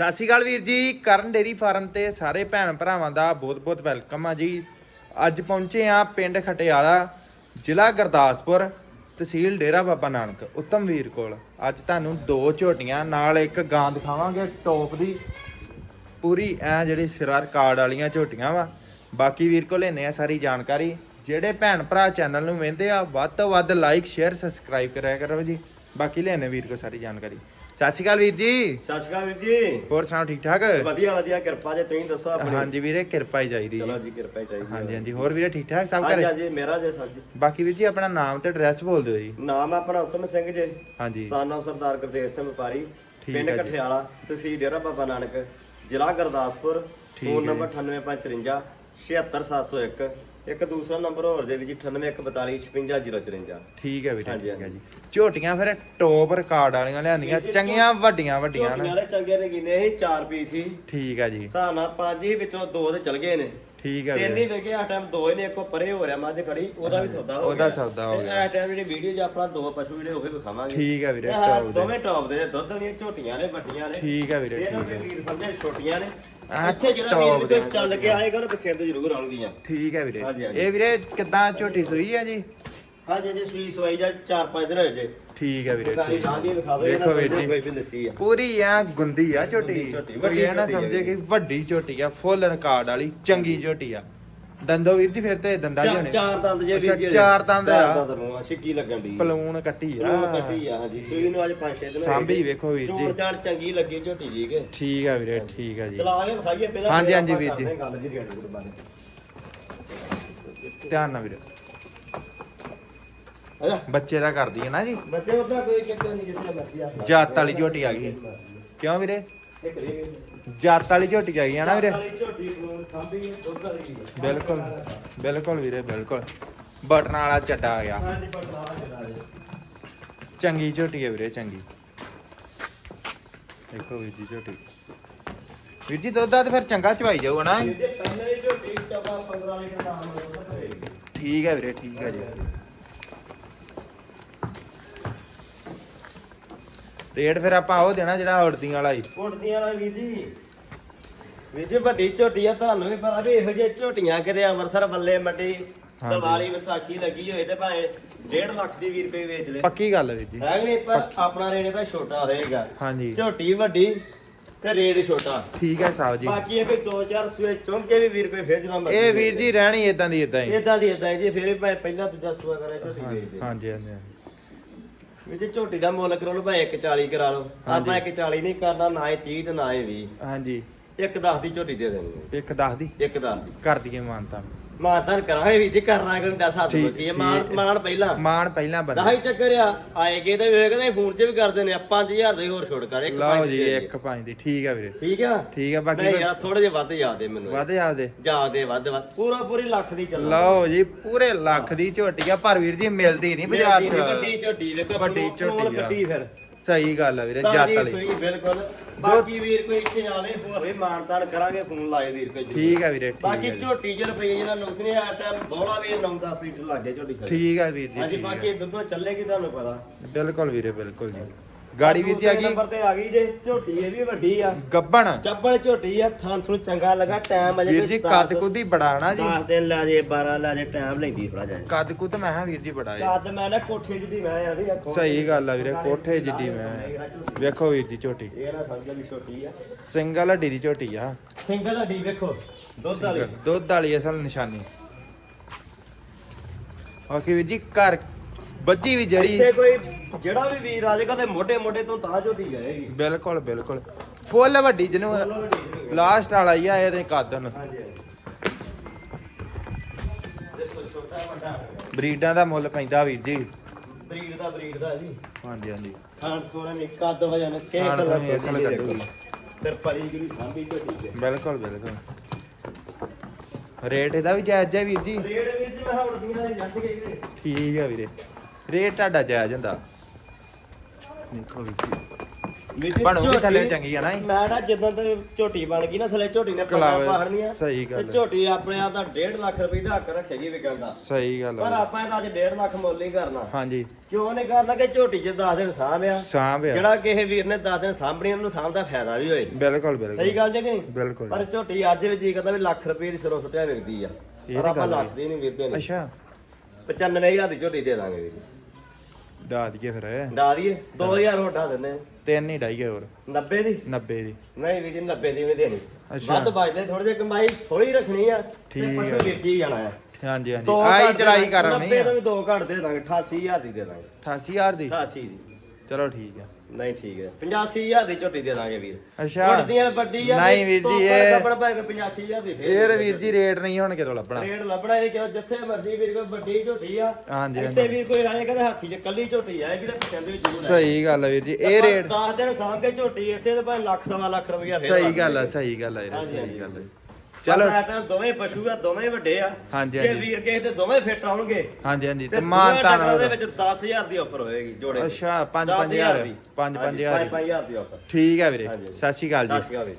ਸਤਿ ਸ਼੍ਰੀ ਅਕਾਲ ਵੀਰ ਜੀ, ਕਰਨ ਡੇਰੀ ਫਾਰਮ ਤੇ ਸਾਰੇ ਭੈਣ ਭਰਾਵਾਂ ਦਾ ਬਹੁਤ-ਬਹੁਤ ਵੈਲਕਮ ਆ ਜੀ। ਅੱਜ ਪਹੁੰਚੇ ਆ ਪਿੰਡ ਖਟਿਆਲਾ, ਜ਼ਿਲ੍ਹਾ ਗੁਰਦਾਸਪੁਰ, ਤਹਿਸੀਲ ਡੇਰਾ ਬਾਬਾ ਨਾਨਕ, ਉੱਤਮ ਵੀਰ ਕੋਲ। ਅੱਜ ਤੁਹਾਨੂੰ ਦੋ ਝੋਟੀਆਂ, ਨਾਲ ਇੱਕ ਗਾਂ ਦਿਖਾਵਾਂਗੇ, ਟੌਪ ਦੀ। ਪੂਰੀ ਐ ਜਿਹੜੀ ਸਿਰਾ ਰਿਕਾਰਡ ਵਾਲੀਆਂ ਝੋਟੀਆਂ ਵਾ। ਬਾਕੀ ਵੀਰ ਕੋਲ ਲੈਨੇ ਆ ਸਾਰੀ ਜਾਣਕਾਰੀ। ਜਿਹੜੇ ਭੈਣ ਭਰਾ ਚੈਨਲ ਨੂੰ ਵੇਖਦੇ ਆ, ਵੱਧ ਤੋਂ ਵੱਧ ਲਾਈਕ ਸ਼ੇਅਰ ਸਬਸਕ੍ਰਾਈਬ ਕਰਿਆ ਕਰੋ ਜੀ। ਬਾਕੀ ਲੈਨੇ ਵੀਰ ਕੋ ਸਾਰੀ ਜਾਣਕਾਰੀ। ਸਤਿ ਸ਼੍ਰੀ ਅਕਾਲ ਵੀਰ ਜੀ। ਸਤਿ ਸ਼੍ਰੀ ਅਕਾਲ ਵੀਰ ਜੀ। ਹੋਰ ਸੁਣਾਓ ਠੀਕ ਠਾਕ? ਵਧੀਆ ਵਧੀਆ ਕਿਰਪਾ ਜੇ ਤੁਸੀਂ ਦੱਸੋ ਆਪਣੀ। ਹਾਂਜੀ ਵੀਰੇ ਕਿਰਪਾ ਹੀ ਚਾਹੀਦੀ ਚਲੋ ਜੀ ਕਿਰਪਾ ਹੀ ਚਾਹੀਦੀ ਹਾਂਜੀ ਹਾਂਜੀ। ਹੋਰ ਵੀਰੇ ਠੀਕ ਠਾਕ ਸਭ ਘਰੇ? ਹਾਂਜੀ ਮੇਰਾ ਜੇ ਸਰ ਜੀ। ਬਾਕੀ ਵੀਰ ਜੀ ਆਪਣਾ ਨਾਮ ਤੇ ਐਡਰੈਸ ਬੋਲ ਦਿਓ ਜੀ। ਨਾਮ ਆਪਣਾ ਉਤਮ ਸਿੰਘ ਜੀ। ਹਾਂਜੀ। ਸਾਨਾ ਸਰਦਾਰ ਗੁਰਦੇਵ ਸਿੰਘ ਵਪਾਰੀ ਪਿੰਡ। ਕਠਿਆਲਾ ਤਹਿਸੀਲ ਡੇਰਾ ਬਾਬਾ ਨਾਨਕ ਜ਼ਿਲ੍ਹਾ ਗੁਰਦਾਸਪੁਰ ਫੋਨ ਨੰਬਰ 98554 76701 ਇੱਕ ਦੂਸਰਾ ਨੰਬਰ ਹੋਰ ਜੇ ਵੀ ਜੀ 9814455054 ਠੀਕ ਹੈ ਵੀਰੇ ਠੀਕ ਹੈ ਜੀ। ਝੋਟੀਆਂ ਫਿਰ ਟੌਪ ਰਿਕਾਰਡ ਵਾਲੀਆਂ ਲਿਆਂਦੀਆਂ ਚੰਗੀਆਂ ਵੱਡੀਆਂ ਵੱਡੀਆਂ ਝੋਟੀਆਂ ਨਾ ਚੰਗੇ ਨੇ ਗਿਨੇ ਇਹ ਚਾਰ ਪੀਸ ਸੀ। ਠੀਕ ਹੈ ਜੀ। ਹਿਸਾਬ ਨਾਲ ਪੰਜ ਹੀ ਵਿੱਚੋਂ ਦੋ ਤੇ ਚਲ ਗਏ ਨੇ। ਠੀਕ ਹੈ ਤਿੰਨ ਹੀ ਵੇਗੇ ਆ ਟਾਈਮ ਦੋ ਹੀ ਨੇ ਇੱਕੋ ਪਰੇ ਹੋ ਰਿਹਾ ਮੱਝ ਖੜੀ ਉਹਦਾ ਵੀ ਸੌਦਾ ਹੋ ਗਿਆ। ਉਹਦਾ ਸੌਦਾ ਹੋ ਗਿਆ। ਆ ਟਾਈਮ ਜਿਹੜੀ ਵੀਡੀਓ 'ਚ ਆਪਣਾ ਦੋ ਪਸ਼ੂ ਜਿਹੜੇ ਉਹ ਵੀ ਵਿਖਾਵਾਂਗੇ। ਠੀਕ ਹੈ ਵੀਰੇ ਟੌਪ ਦੇ। ਦੋਵੇਂ ਟੌਪ ਦੇ ਨੇ, ਦੁੱਧ ਵਾਲੀਆਂ ਝੋਟੀਆਂ ਨੇ ਵੱਡੀਆਂ ਨੇ। ਠੀਕ ਹੈ ਵੀਰੇ ਇਹ ਨਾ ਠੀਕ ਹੈ ਵੀਰ ਸਮਝੇ ਛੋਟੀਆਂ ਨੇ। ਇੱਥੇ ਜਿਹੜਾ ਵੀਰ ਦੇ ਕੋਈ ਚੱਲ ਕੇ ਆਏਗਾ ਉਹ ਪਸੰਦ ਜ਼ਰੂਰ ਆਉਣਗੀਆਂ। ਠੀਕ ਹੈ ਵੀਰੇ। ਇਹ ਵੀਰੇ ਕਿੱਦਾਂ ਝੋਟੀ ਸੂਈ ਹੈ ਜੀ? ਹਾਂਜੀ ਜੀ ਸੂਈ ਸਵਾਈ ਜਾਂ 4-5 ਦਿਨ ਹੋਏ ਜੇ ਠੀਕ ਹੈ ਵੀਰੇ ਸਾਰੀ ਠੀਕ ਹੈ। ਰਾਹ ਦੀ ਵਿਖਾ ਦੋ ਵੇਖੋ ਵੀਰ ਜੀ। ਕੋਈ ਵੀ ਦੱਸੀ ਆ ਪੂਰੀ ਆ ਗੁੰਦੀ ਆ ਝੋਟੀ ਗੁੰਦੀ ਝੋਟੀ, ਕੋਈ ਵੱਡੀ ਇਹ ਨਾ ਝੋਟੀ ਆ ਸਮਝੇ ਕਿ ਵੀਰੇ। ਵੱਡੀ ਝੋਟੀ ਆ ਫੁੱਲ ਰਿਕਾਰਡ ਵਾਲੀ ਚੰਗੀ ਝੋਟੀ ਆ ਦੰਦੋ ਵੀਰ ਜੀ ਫਿਰ ਤੇ ਦੰਦਾ ਚਾਰ- ਜਣੇ ਚਾਰ ਦੰਦ ਜੇ ਵੀਰ ਅੱਛਾ, ਜੀ ਚਾਰ ਦੰਦ ਆ। ਚਾਰ ਦੰਦ ਨੂੰ ਆ ਛਿੱਕੀ ਲੱਗਣ ਦੀ ਪਲੂਣ ਕੱਟੀ ਆ ਪਲੂਣ ਕੱਟੀ ਆ ਹਾਂਜੀ ਸੂਈ ਨੂੰ ਅੱਜ 5-6 ਦਿਨ ਹੋਏ ਸਾਂਭੀ ਜੀ। ਵੇਖੋ ਵੀਰ ਜੀ। ਚੰਗੀ ਲੱਗੀ ਝੋਟੀ ਜੀ ਕੇ ਠੀਕ ਆ ਵੀਰੇ ਠੀਕ ਆ ਜੀ ਚਲਾ ਕੇ ਵਿਖਾਈਏ ਪਹਿਲਾਂ ਹਾਂਜੀ, ਫਿਰ ਹਾਂਜੀ ਆਪਾਂ ਵੀਰ ਜੀ। ਕਰਦੇ ਹਾਂ ਗੱਲ ਜੀ ਰੇਟ ਰੂਟ ਬਾਰੇ ਧਿਆਨ ਨਾਲ ਵੀਰੇ ਬੱਚੇ ਦਾ ਕਰਦੀ ਹੈ ਨਾ ਜੀ। ਬੱਚੇ ਉਹਦਾ ਕੋਈ ਚੱਕਰ ਨਹੀਂ ਜਿੱਥੇ ਮਰਜ਼ੀ ਆ ਜਾਤ ਵਾਲੀ ਝੋਟੀ ਆ ਗਈ। ਕਿਉਂ ਵੀਰੇ? ਜਾਤ ਵਾਲੀ ਝੋਟੀ ਆ ਗਈ ਹੈ ਨਾ ਵੀਰੇ। ਬਿਲਕੁਲ ਬਿਲਕੁਲ ਵੀਰੇ ਬਿਲਕੁਲ। ਬਟਨ ਵਾਲਾ ਚੱਡਾ ਆ ਗਿਆ। ਚੰਗੀ ਝੋਟੀ ਹੈ ਵੀਰੇ ਚੰਗੀ। ਦੇਖੋ ਵੀਰ ਜੀ ਝੋਟੀ। ਵੀਰ ਜੀ ਦੁੱਧ ਦਾ ਤੇ ਫਿਰ ਚੰਗਾ ਚਵਾਈ ਜਾਊਗਾ ਨਾ। ਜੇ ਪਹਿਲੇ ਹੀ ਝੋਟੀ ਚਬਾ 15 ਲੀਟਰ ਦਾ ਆਮ ਦੁੱਧ ਹੋਏਗੀ ਠੀਕ ਹੈ ਵੀਰੇ ਠੀਕ ਹੈ ਜੀ। ਰੇਟ ਫਿਰ ਆਪਾਂ ਉਹ ਦੇਣਾ ਜਿਹੜਾ ਉੜਦੀਆਂ ਵਾਲਾ ਹੀ। ਕੁੱਟਦੀਆਂ ਵਾਲਾ ਵੀਰ ਜੀ। ਵੀਰ ਜੀ ਵੱਡੀ ਝੋਟੀ ਆ ਤੁਹਾਨੂੰ ਵੀ ਪਤਾ ਵੀ ਇਹੋ ਜਿਹੇ ਝੋਟੀਆਂ ਕਿਤੇ ਅੰਮ੍ਰਿਤਸਰ ਬੱਲੇ ਮੰਡੀ ਹਾਂਜੀ। ਦੀਵਾਲੀ ਵਿਸਾਖੀ ਲੱਗੀ ਹੋਏ ਤੇ ਭਾਵੇਂ 1.5 ਲੱਖ ਦੀ ਵੀਰ ਰੁਪਏ ਵੇਚ ਲੈ। ਪੱਕੀ ਗੱਲ ਵੀਰ ਜੀ। ਹੈ ਕਿ ਨਹੀਂ? ਪਰ ਆਪਣਾ ਰੇਟ ਤਾਂ ਛੋਟਾ ਰਹੇਗਾ। ਹਾਂਜੀ। ਝੋਟੀ ਵੱਡੀ ਤੇ ਰੇਟ ਛੋਟਾ। ਠੀਕ ਹੈ ਸਾਹਿਬ ਜੀ। ਬਾਕੀ ਇਹ ਕੋਈ 2000 ਸੂਏ ਚੁੰਮ ਕੇ ਵੀ ਵੀਰ ਰੁਪਏ ਫੇਰ ਜਨਾ ਮਰਜ਼ੀ ਇਹ ਵੀਰ ਜੀ ਰਹਿਣੀ ਇਦਾਂ ਦੀ ਇਦਾਂ ਹੀ। ਇਦਾਂ ਦੀ ਇਦਾਂ ਜੀ ਫਿਰ ਵੀ ਭਾਵੇਂ ਪਹਿਲਾਂ ਦੂਜਾ ਸੂਆ ਕਰੇ ਝੋਟੀ ਵੇਚ ਦੇ। ਹਾਂਜੀ ਹਾਂਜੀ। ਵੀ ਜੇ ਝੋਟੀ ਦਾ ਮੁੱਲ ਕਰੋ ਲੋ ਭਾਵੇਂ 140 ਕਰਾ ਲਓ ਆਪਾਂ 140 ਨਹੀਂ ਕਰਨਾ ਨਾ ਇਹ 30 ਤੇ ਨਾ ਇਹ 20 ਹਾਂਜੀ। ਇੱਕ 10 ਦੀ ਝੋਟੀ ਦੇ ਦੇਣੀ ਹੈ। ਇੱਕ ਦੱਸ ਦੀ? ਇੱਕ 10 ਦੀ। ਕਰ ਦਈਏ ਮਾਨਤਾ। ਮਾਨਤਾਨ ਕਰਾਂਗੇ ਵੀ ਜੀ ਕਰਨਾ ਕਿ ਦੱਸ ਹੱਥ ਠੀਕ- ਬੱਕੀ ਮਾਨ ਠੀਕ। ਮਾਨ ਪਹਿਲਾਂ। ਮਾਨ ਪਹਿਲਾਂ ਬੰਦਾ। ਦਹਾਈ ਚੱਕਰ ਆ ਆਏਗੇ ਤੇ ਵੇਖ ਕਹਿੰਦੇ ਫੋਨ 'ਚ ਵੀ ਕਰਦੇ ਨੇ 5000 ਦਾ ਹੀ ਹੋਰ ਛੋੜ ਕਰ ਇੱਕ ਲਓ ਪੰਜ ਜੀ ਦੀ। ਦੇ ਇੱਕ ਪੰਜ ਦੀ। ਠੀਕ ਹੈ ਵੀਰੇ। ਠੀਕ ਆ? ਠੀਕ ਹੈ ਬਾਕੀ ਨਹੀਂ ਯਾਰ ਥੋੜੇ ਜਿਹਾ ਵੱਧ ਯਾਦ ਦੇ ਮੈਨੂੰ। ਵਾਦੇ ਆਦੇ ਯਾਦ ਵੱਧ ਵੱਧ। ਪੂਰਾ ਪੂਰੀ ਲੱਖ ਦੀ ਚੱਲ ਲਓ ਜੀ ਪੂਰੇ ਲੱਖ ਦੀ ਝੋਟੀ ਆ। ਪਰ ਵੀਰ ਜੀ ਮਿਲਦੀ ਨਹੀਂ ਬਾਜ਼ਾਰ ਵੱਡੀ 'ਚ। ਝੋਟੀ। ਵੱਡੀ ਵੱਡੀ ਝੋਟੀ ਝੋਟੀ ਆ। ਕੱਟੀ ਫਿਰ। ਸਹੀ ਗੱਲ ਆ ਵੀਰੇ ਤਾਂ ਜੱਤ ਜੀ ਵਾਲੀ। ਸਹੀ ਬਿਲਕੁਲ। ਬਾਕੀ ਵੀਰ ਕੋਈ ਇੱਥੇ ਆਵੇ ਹੋਰ। ਵੀ ਮਾਨਤਾਨ ਕਰਾਂਗੇ ਫੋਨ ਲਾਏ ਵੀਰ ਕੋਈ ਠੀਕ ਹੈ ਵੀਰੇ ਬਾਕੀ। ਝੋਟੀ ਚ ਰੁਪਏ ਜਿਹੜਾ ਨੁਕਸ ਨਹੀਂ ਆ ਟਾਈਮ ਬੋਲਾ ਵੀ 9-10 ਲੀਟਰ ਲੱਗ ਗਿਆ ਝੋਟੀ ਖੜੀ। ਠੀਕ ਹੈ ਵੀਰ ਜੀ ਹਾਂਜੀ ਬਾਕੀ ਦੁੱਧੋਂ ਚੱਲੇਗੀ ਤੁਹਾਨੂੰ ਪਤਾ। ਬਿਲਕੁਲ ਵੀਰੇ ਬਿਲਕੁਲ ਜੀ। ਗਾੜੀ ਵੀਰ ਜੀ ਆ ਦੂਸਰੇ ਗਈ ਨੰਬਰ ਤੇ ਆ ਗਈ ਜੇ ਝੋਟੀ ਇਹ ਵੀ ਵੱਡੀ ਆ। ਗੱਬਣ। ਚੱਬਲ ਝੋਟੀ ਆ ਥਾਂ ਥੂ ਚੰਗਾ ਲੱਗਾ ਟਾਈਮ ਅਜੇ ਵੀਰ ਜੀ ਕੱਦ ਕੁੱਦੀ ਬੜਾ ਨਾ ਜੀ। 10 ਦਿਨ ਲੈ ਜੇ 12 ਲੈ ਜੇ ਟਾਈਮ ਲੈਂਦੀ ਥੋੜਾ ਜਿਹਾ। ਕੱਦ ਕੁੱਦ ਮੈਂ ਹਾਂ ਵੀਰ ਜੀ ਬੜਾ ਹੈ ਕੱਦ ਮੈਂ ਨਾ ਕੋਠੇ ਜਿੱਡੀ ਮੈਂ ਆਂਦੀ ਆ ਕੋਠੇ ਸਹੀ ਗੱਲ ਆ ਵੀਰੇ ਕੋਠੇ ਜਿੱਡੀ ਮੈਂ ਵੇਖੋ ਵੀਰ ਜੀ ਝੋਟੀ। ਇਹ ਨਾ ਸਮਝ ਵੀ ਛੋਟੀ ਆ। ਸਿੰਗਲ ਹੱਡੀ ਦੀ ਝੋਟੀ ਆ। ਸਿੰਗਲ ਹੱਡੀ ਵੇਖੋ ਦੁੱਧ ਵਾਲੀ। ਦੁੱਧ ਵਾਲੀ ਅਸਲ ਨਿਸ਼ਾਨੀ। ਬਾਕੀ ਵੀਰ ਜੀ ਘਰ ਬੱਜੀ ਵੀ ਇੱਥੇ ਕੋਈ ਜਿਹੜਾ ਵੀ ਵੀਰ ਆ ਜਾਏਗਾ ਤੇ ਮੋਢੇ ਮੋਢੇ ਤੋਂ ਤਾਂ ਝੋਟੀ ਜਾਏਗੀ ਬਿਲਕੁਲ ਬਿਲਕੁਲ। ਫੁੱਲ ਵੱਡੀ ਜਿਹਨੂੰ ਲਾਸਟ ਵਾਲਾ ਹੀ ਆ ਇਹਦੇ ਕਾਦਨ। ਹਾਂਜੀ ਦੇਖੋ ਬਰੀਡਾਂ ਦਾ ਮੁੱਲ ਪੈਂਦਾ ਵੀਰ ਜੀ। ਬਰੀਡ ਦਾ ਬਰੀਡ ਦਾ ਜੀ। ਹਾਂਜੀ ਹਾਂਜੀ। ਖਾਣ ਥੋੜਾ ਨਹੀਂ ਕੱਦ ਵਜਨ ਕੇ ਖਾਣ ਕਲਰ ਥੋੜ੍ਹੀ ਅਸਲ ਕੱਦੂ। ਫਿਰ ਪਰੀ ਜਿਹੜੀ ਸਾਂਭੀ ਝੋਟੀ ਦੇ ਬਿਲਕੁਲ ਬਿਲਕੁਲ। ਰੇਟ ਇਹਦਾ ਵੀ ਜਾਇਜ਼ ਹੈ ਵੀਰ ਜੀ। ਰੇਡ ਵਿੱਚ ਮੈਂ ਹੌੜਦੀਆਂ ਦੀ ਜੱਜ ਗਈ ਵੀਰੇ ਠੀਕ ਹੈ ਵੀਰੇ। ਰੇਟ ਤੁਹਾਡਾ ਜਾਇਜ਼ ਹੁੰਦਾ। ਦੇਖੋ ਵੀਰ ਜੀ ਜੀ, ਬਣੂਗੀ ਝੋਟੀ- ਥੱਲੇ ਚੰਗੀ ਆ ਨਾ ਇਹ? ਮੈਂ ਨਾ ਜਦੋਂ ਤੇ ਝੋਟੀ ਬਣ ਗਈ ਨਾ ਥੱਲੇ ਝੋਟੀ ਨੇ ਕਲਾਵੇ, ਪੱਕਾ ਪਾੜਨੀਆਂ। ਸਹੀ ਗੱਲ ਹੈ। ਝੋਟੀ ਆਪਣੇ ਆਪ ਦਾ 1.5 ਲੱਖ ਰੁਪਏ ਦਾ ਹੱਕ ਰੱਖੇਗੀ ਵਿਕਣ ਦਾ। ਸਹੀ ਗੱਲ ਪਰ ਆ ਆਪਾਂ ਇਹਦਾ ਅੱਜ 1.5 ਲੱਖ ਮੁੱਲ ਨਹੀਂ ਕਰਨਾ। ਹਾਂਜੀ। ਕਿਉਂ ਨਹੀਂ ਕਰਨਾ ਕਿ ਝੋਟੀ 'ਚ 10 ਦਿਨ ਸਾਂਭ ਆ? ਸਾਂਭ ਆ। ਜਿਹੜਾ ਕਿਸੇ ਵੀਰ ਨੇ 10 ਦਿਨ ਸਾਂਭਣੀ ਉਹਨੂੰ ਸਾਂਭ ਦਾ ਫਾਇਦਾ ਵੀ ਹੋਏ। ਬਿਲਕੁਲ ਬਿਲਕੁਲ। ਸਹੀ ਗੱਲ ਜੇ ਕਿ ਨਹੀਂ? ਬਿਲਕੁਲ। ਪਰ ਝੋਟੀ ਅੱਜ ਵੀ ਜੀ ਕਹਿੰਦਾ ਵੀ ਲੱਖ ਰੁਪਏ ਦੀ ਸਿਰੋਂ ਸੁੱਟਿਆ ਵਿਕਦੀ ਆ। ਇਹ ਪਰ ਤਾਂ ਆਪਾਂ ਗੱਲ ਹੈ। ਲੱਖ ਦੀ ਨਹੀਂ ਵਿਕਦੇ ਨਹੀਂ। ਅੱਛਾ। 95000 ਦੀ ਝੋਟੀ ਦੇ ਦਾਂਗੇ ਵੀਰ ਡਾ ਦਈਏ ਫਿਰ। ਡਾ ਦਈਏ? 2000 ਹੋਰ ਡਾ ਦਿੰਦੇ ਤਿੰਨ ਹੀ ਡਾਈਏ ਹੋਰ। 90 ਦੀ? 90 ਦੀ। ਨਹੀਂ ਵੀਰ ਜੀ 90 ਦੀ ਵੀ ਦੇਣੀ। ਅੱਛਾ। ਵੱਧ ਬਚਦੇ ਥੋੜੇ ਜਿਹੇ ਕਮਾਈ ਥੋੜੀ ਰੱਖਣੀ ਆ ਤੇ ਠੀਕ ਪਸ਼ੂ ਵੇਚੀ ਜਾਣਾ ਆ। ਹਾਂਜੀ ਹਾਂਜੀ। ਆਈ ਚੜਾਈ ਕਰਨੀ 90 ਆ ਤੋਂ ਵੀ ਦੋ ਘੱਟ ਦੇ ਦਾਂਗੇ 88000 ਦੀ ਦੇ ਦਾਂਗੇ। 88000 ਦੀ? 88 ਦੀ। ਚਲੋ ਠੀਕ ਆ। ਨਹੀਂ ਠੀਕ ਹੈ। 85000 ਦੀ ਝੋਟੀ ਦੇ ਦਾਂਗੇ ਵੀਰ। ਅੱਛਾ। ਉੱਡਦੀਆਂ ਵੱਡੀ ਆ ਨਹੀਂ ਵੀਰ ਜੀ, ਇਹ- ਕੱਪੜ ਪੈ ਕੇ 85000 ਦੀ ਇਹ ਤਾਂ ਵੀਰ ਜੀ ਰੇਟ ਨਹੀਂ ਹੁਣ ਕਿਤੋਂ ਲੱਭਣਾ। ਰੇਟ ਲੱਭਣਾ ਇਹ ਕਿਉਂ ਜਿੱਥੇ ਮਰਜ਼ੀ ਵੀਰ ਕੋਈ ਵੱਡੀ ਝੋਟੀ ਆ। ਹਾਂਜੀ, ਇੱਥੇ ਵੀ ਕੋਈ ਆਏ ਕਹਿੰਦਾ ਹਾਥੀ 'ਚ ਕੱਲੀ ਝੋਟੀ ਆਏਗੀ ਤਾਂ ਪਸੰਦ ਵਿੱਚ ਜ਼ਰੂਰ ਸਹੀ ਗੱਲ ਆ ਵੀਰ ਜੀ ਇਹ ਰੇਟ 10 ਦਿਨ ਸਾਂਭ ਕੇ ਝੋਟੀ ਇਸੇ ਤੇ ਭਾਵੇਂ ਲੱਖ ਸਵਾ ਲੱਖ ਰੁਪਇਆ ਫੇਰ ਸਹੀ ਗੱਲ ਆ ਸਹੀ ਗੱਲ ਆ ਵੀਰ ਹਾਂਜੀ, ਸਹੀ ਗੱਲ ਆ। ਚਲੋ ਚਲੋ ਦੋਵੇਂ ਪਸ਼ੂ ਆ ਦੋਵੇਂ ਵੱਡੇ ਆ ਹਾਂਜੀ, ਜੇ ਹਾਂਜੀ। ਵੀਰ ਕਿਸੇ ਦੇ ਦੋਵੇਂ ਫਿੱਟ ਆਉਣਗੇ ਹਾਂਜੀ ਹਾਂਜੀ ਤੇ ਤੇ ਮਾਨ ਦੋਵੇਂ ਤਾਨ ਟੱਕਰਾਂ ਦੇ ਵਿੱਚ 10000 ਦੀ ਆਫਰ ਹੋਏਗੀ ਜੋੜੇ ਦੀ। ਅੱਛਾ, ਪੰਜ- 10,000 ਪੰਜ ਹਜ਼ਾਰ ਦੀ। ਪੰਜ- ਪੰਜ ਹਾਂਜੀ, ਹਜ਼ਾਰ ਪੰਜ- ਹਜ਼ਾਰ ਦੀ ਆਫਰ ਠੀਕ ਆ ਵੀਰੇ ਹਾਂਜੀ। ਸਤਿ ਸ਼੍ਰੀ ਅਕਾਲ ਸਤਿ ਜੀ ਸ਼੍ਰੀ ਅਕਾਲ ਵੀਰ